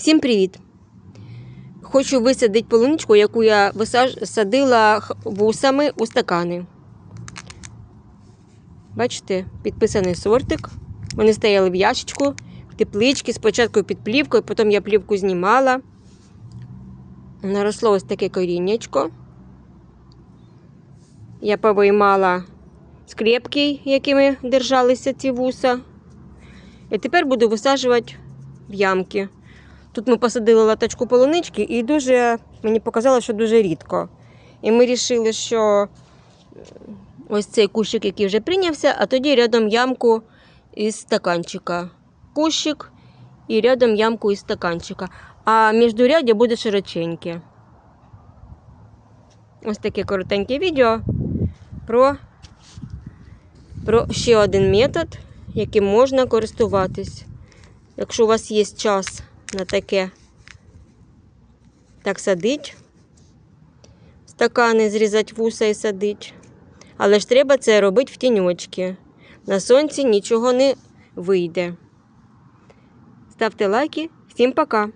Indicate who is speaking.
Speaker 1: Всім привіт! Хочу висадити полуничку, яку я садила вусами у стакани. Бачите, підписаний сортик. Вони стояли в ящичку, в тепличці, спочатку під плівкою, потім я плівку знімала. Наросло ось таке коріннячко. Я повиймала скрепки, якими держалися ці вуса. І тепер буду висаджувати в ямки. Тут ми посадили латочку полунички і дуже, мені показалося, що дуже рідко. І ми вирішили, що ось цей кущик, який вже прийнявся, а тоді рядом ямку із стаканчика. Кущик і рядом ямку із стаканчика. А міждуряддя буде широченьке. Ось таке коротеньке відео про, про ще один метод, яким можна користуватись. Якщо у вас є час на таке, так садить, стакани зрізати вуса і садить. Але ж треба це робити в тіньочки. На сонці нічого не вийде. Ставте лайки. Всім пока!